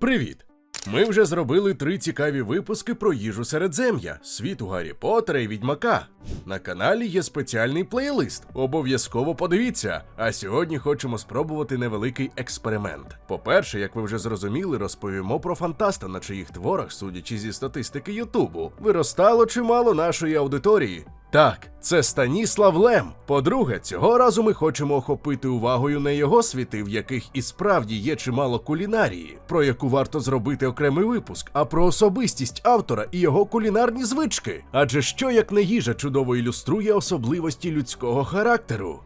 Привіт! Ми вже зробили три цікаві випуски про їжу середзем'я, світу Гаррі Поттера і Відьмака. На каналі є спеціальний плейлист. Обов'язково подивіться. А сьогодні хочемо спробувати невеликий експеримент. По-перше, як ви вже зрозуміли, розповімо про фантаста, на чиїх творах, судячи зі статистики Ютубу, виростало чимало нашої аудиторії. Так, це Станіслав Лем. По-друге, цього разу ми хочемо охопити увагою не його світи, в яких і справді є чимало кулінарії, про яку варто зробити окремий випуск, а про особистість автора і його кулінарні звички. Адже що як не їжа чудово ілюструє особливості людського характеру.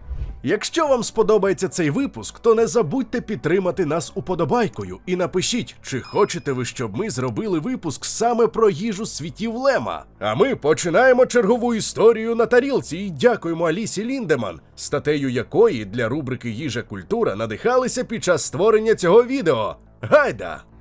Якщо вам сподобається цей випуск, то не забудьте підтримати нас уподобайкою і напишіть, чи хочете ви, щоб ми зробили випуск саме про їжу світів Лема. А ми починаємо чергову історію на тарілці і дякуємо Алісі Ліндеман, статтею якої для рубрики Їжа культура надихалися під час створення цього відео. Гайда!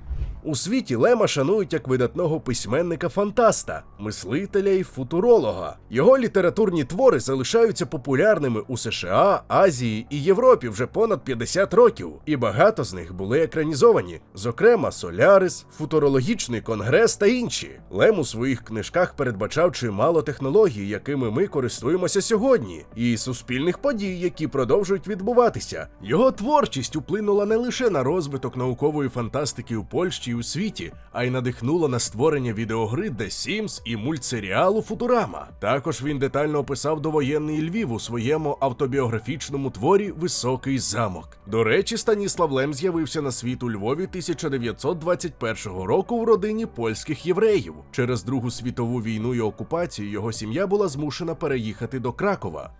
У світі Лема шанують як видатного письменника-фантаста, мислителя і футуролога. Його літературні твори залишаються популярними у США, Азії і Європі вже понад 50 років, і багато з них були екранізовані, зокрема Солярис, Футурологічний конгрес та інші. Лем у своїх книжках передбачав чимало технологій, якими ми користуємося сьогодні, і суспільних подій, які продовжують відбуватися. Його творчість вплинула не лише на розвиток наукової фантастики у Польщі у світі, а й надихнула на створення відеогри The Sims і мультсеріалу Футурама. Також він детально описав довоєнний Львів у своєму автобіографічному творі Високий замок. До речі, Станіслав Лем з'явився на світ у Львові 1921 року в родині польських євреїв. Через Другу світову війну і окупацію його сім'я була змушена переїхати до Кракова.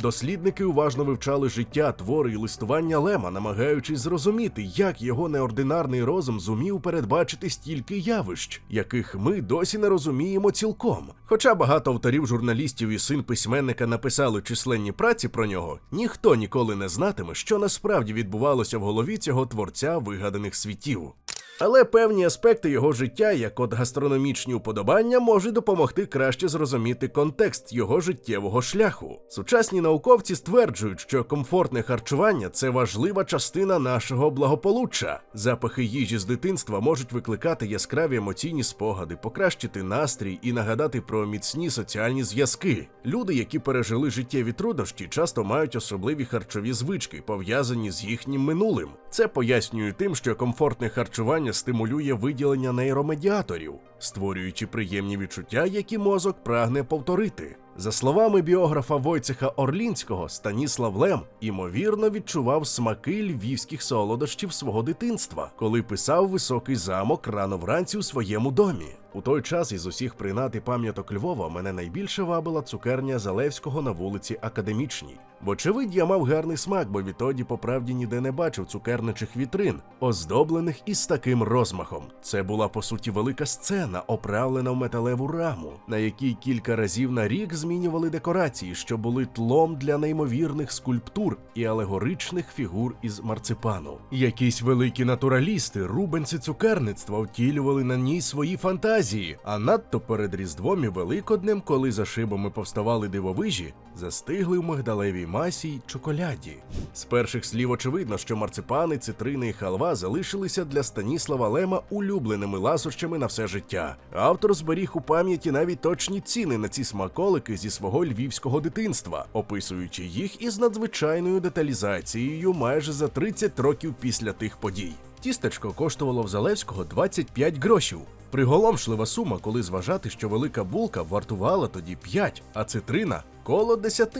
Дослідники уважно вивчали життя, твори і листування Лема, намагаючись зрозуміти, як його неординарний розум зумів передбачити стільки явищ, яких ми досі не розуміємо цілком. Хоча багато авторів, журналістів і син письменника написали численні праці про нього, ніхто ніколи не знатиме, що насправді відбувалося в голові цього творця вигаданих світів. Але певні аспекти його життя, як от гастрономічні уподобання, можуть допомогти краще зрозуміти контекст його життєвого шляху. Сучасні науковці стверджують, що комфортне харчування це важлива частина нашого благополуччя. Запахи їжі з дитинства можуть викликати яскраві емоційні спогади, покращити настрій і нагадати про міцні соціальні зв'язки. Люди, які пережили життєві труднощі, часто мають особливі харчові звички, пов'язані з їхнім минулим. Це пояснює тим, що комфортне харчування стимулює виділення нейромедіаторів, створюючи приємні відчуття, які мозок прагне повторити. За словами біографа Войцеха Орлінського, Станіслав Лем імовірно відчував смаки львівських солодощів свого дитинства, коли писав високий замок рано вранці у своєму домі. У той час із усіх принад і пам'яток Львова мене найбільше вабила цукерня Залевського на вулиці Академічній. Вочевидь, я мав гарний смак, бо відтоді по правді ніде не бачив цукерничих вітрин, оздоблених із таким розмахом. Це була по суті велика сцена, оправлена в металеву раму, на якій кілька разів на рік змінювали декорації, що були тлом для неймовірних скульптур і алегоричних фігур із марципану. Якісь великі натуралісти, рубенці цукерництва втілювали на ній свої фантазії, а надто перед Різдвом і Великоднем, коли за шибами повставали дивовижі, застигли в мигдалевій масі й чоколяді. З перших слів очевидно, що марципани, цитрини і халва залишилися для Станіслава Лема улюбленими ласощами на все життя. Автор зберіг у пам'яті навіть точні ціни на ці смаколики зі свого львівського дитинства, описуючи їх із надзвичайною деталізацією майже за 30 років після тих подій. Тістечко коштувало в Залевського 25 грошів. Приголомшлива сума, коли зважати, що велика булка вартувала тоді 5, а цитрина коло 10.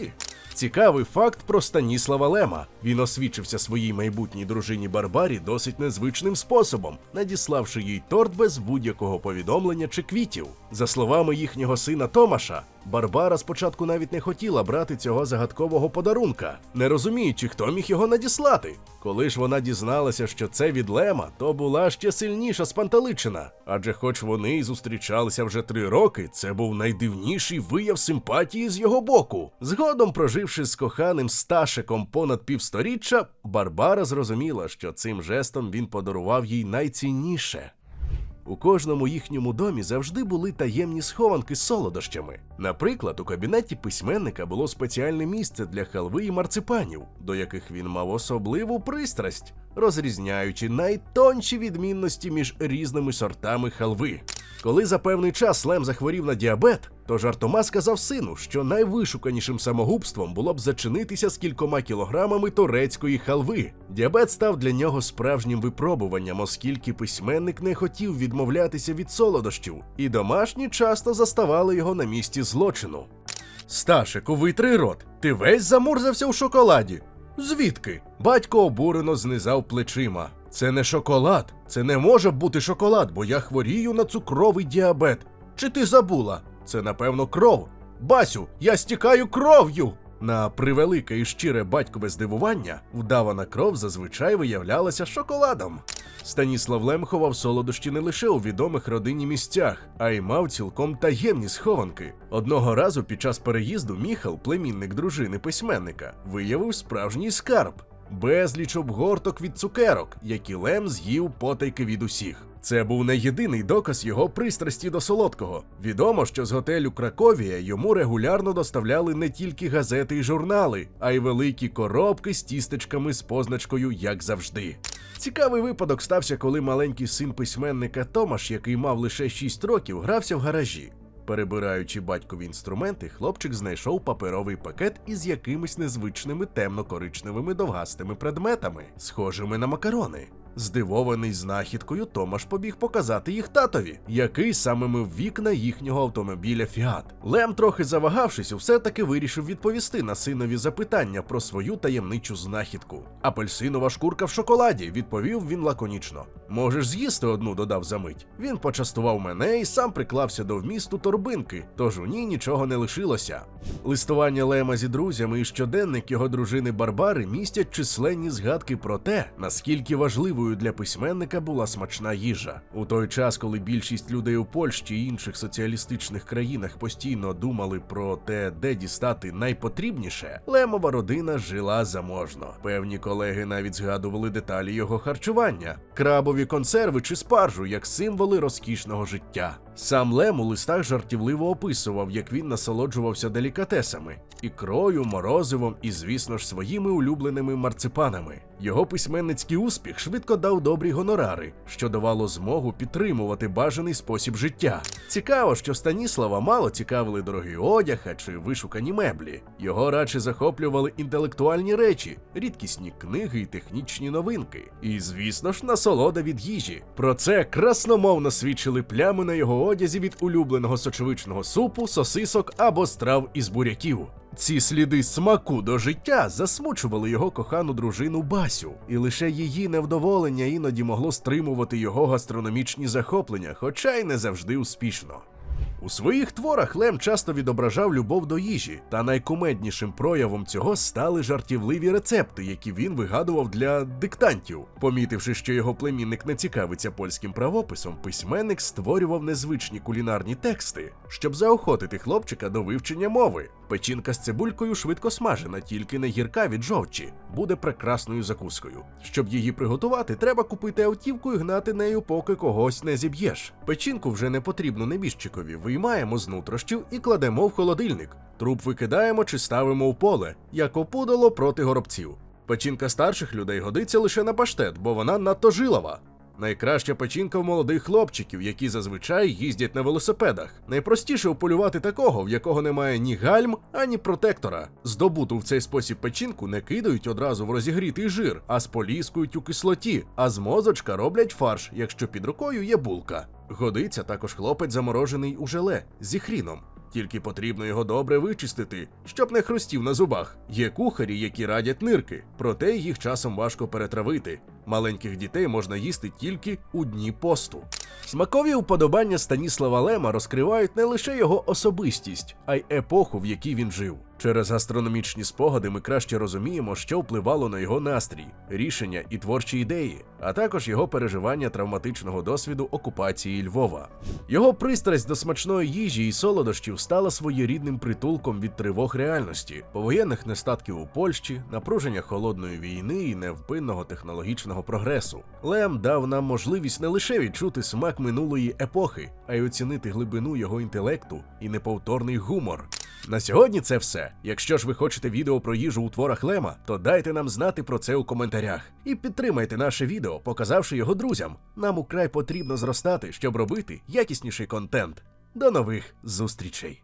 Цікавий факт про Станіслава Лема. Він освічився своїй майбутній дружині Барбарі досить незвичним способом, надіславши їй торт без будь-якого повідомлення чи квітів. За словами їхнього сина Томаша, Барбара спочатку навіть не хотіла брати цього загадкового подарунка, не розуміючи, хто міг його надіслати. Коли ж вона дізналася, що це від Лема, то була ще сильніша спантеличена. Адже, хоч вони й зустрічалися вже три роки, це був найдивніший вияв симпатії з його боку. Згодом, проживши з коханим Сташиком понад півсторіччя, Барбара зрозуміла, що цим жестом він подарував їй найцінніше. У кожному їхньому домі завжди були таємні схованки з солодощами. Наприклад, у кабінеті письменника було спеціальне місце для халви і марципанів, до яких він мав особливу пристрасть, розрізняючи найтонші відмінності між різними сортами халви. Коли за певний час Лем захворів на діабет, то жартома сказав сину, що найвишуканішим самогубством було б зачинитися з кількома кілограмами турецької халви. Діабет став для нього справжнім випробуванням, оскільки письменник не хотів відмовлятися від солодощів, і домашні часто заставали його на місці злочину. Сташику, витри рот, ти весь замурзався у шоколаді. Звідки? Батько обурено знизав плечима. Це не шоколад, це не може бути шоколад, бо я хворію на цукровий діабет. Чи ти забула? Це напевно кров. Басю, я стікаю кров'ю. На превелике і щире батькове здивування, вдавана кров зазвичай виявлялася шоколадом. Станіслав Лем ховав солодощі не лише у відомих родині місцях, а й мав цілком таємні схованки. Одного разу під час переїзду Міхал, племінник дружини письменника, виявив справжній скарб безліч обгорток від цукерок, які Лем з'їв потайки від усіх. Це був не єдиний доказ його пристрасті до солодкого. Відомо, що з готелю Краковія йому регулярно доставляли не тільки газети і журнали, а й великі коробки з тістечками з позначкою як завжди. Цікавий випадок стався, коли маленький син письменника Томаш, який мав лише 6 років, грався в гаражі. Перебираючи батькові інструменти, хлопчик знайшов паперовий пакет із якимись незвичними темно-коричневими довгастими предметами, схожими на макарони. Здивований знахідкою, Томаш побіг показати їх татові, який саме мив вікна їхнього автомобіля Фіат. Лем, трохи завагавшись, все-таки вирішив відповісти на синові запитання про свою таємничу знахідку. Апельсинова шкурка в шоколаді, відповів він лаконічно. Можеш з'їсти одну, додав за мить. Він почастував мене і сам приклався до вмісту торбинки, тож у ній нічого не лишилося. Листування Лема зі друзями і щоденник його дружини Барбари містять численні згадки про те, наскільки важливою для письменника була смачна їжа. У той час, коли більшість людей у Польщі і інших соціалістичних країнах постійно думали про те, де дістати найпотрібніше, Лемова родина жила заможно. Певні колеги навіть згадували деталі його харчування, крабові консерви чи спаржу як символи розкішного життя. Сам Лем у листах жартівливо описував, як він насолоджувався делікатесами, ікрою, морозивом і, звісно ж, своїми улюбленими марципанами. Його письменницький успіх швидко дав добрі гонорари, що давало змогу підтримувати бажаний спосіб життя. Цікаво, що Станіслава мало цікавили дорогий одяг чи вишукані меблі. Його радше захоплювали інтелектуальні речі, рідкісні книги і технічні новинки. І, звісно ж, насолода від їжі. Про це красномовно свідчили плями на його одязі від улюбленого сочевичного супу, сосисок або страв із буряків. Ці сліди смаку до життя засмучували його кохану дружину Басю, і лише її невдоволення іноді могло стримувати його гастрономічні захоплення, хоча й не завжди успішно. У своїх творах Лем часто відображав любов до їжі, та найкумеднішим проявом цього стали жартівливі рецепти, які він вигадував для диктантів. Помітивши, що його племінник не цікавиться польським правописом, письменник створював незвичні кулінарні тексти, щоб заохотити хлопчика до вивчення мови. Печінка з цибулькою швидко смажена, тільки не гірка від жовчі, буде прекрасною закускою. Щоб її приготувати, треба купити автівку і гнати нею, поки когось не зіб'єш. Печінку вже не потрібно небіжчикові, виймаємо з нутрощів і кладемо в холодильник. Труп викидаємо чи ставимо в поле, як опудало проти горобців. Печінка старших людей годиться лише на паштет, бо вона надто жилова. Найкраща печінка в молодих хлопчиків, які зазвичай їздять на велосипедах. Найпростіше уполювати такого, в якого немає ні гальм, ані протектора. Здобуту в цей спосіб печінку не кидають одразу в розігрітий жир, а споліскують у кислоті, а з мозочка роблять фарш, якщо під рукою є булка. Годиться також хлопець заморожений у желе зі хріном. Тільки потрібно його добре вичистити, щоб не хрустів на зубах. Є кухарі, які радять нирки, проте їх часом важко перетравити. Маленьких дітей можна їсти тільки у дні посту. Смакові уподобання Станіслава Лема розкривають не лише його особистість, а й епоху, в якій він жив. Через гастрономічні спогади ми краще розуміємо, що впливало на його настрій, рішення і творчі ідеї, а також його переживання травматичного досвіду окупації Львова. Його пристрасть до смачної їжі і солодощів стала своєрідним притулком від тривог реальності, повоєнних нестатків у Польщі, напруження холодної війни і невпинного технологічного прогресу. Лем дав нам можливість не лише відчути смак минулої епохи, а й оцінити глибину його інтелекту і неповторний гумор. На сьогодні це все. Якщо ж ви хочете відео про їжу у творах Лема, то дайте нам знати про це у коментарях і підтримайте наше відео, показавши його друзям. Нам украй потрібно зростати, щоб робити якісніший контент. До нових зустрічей!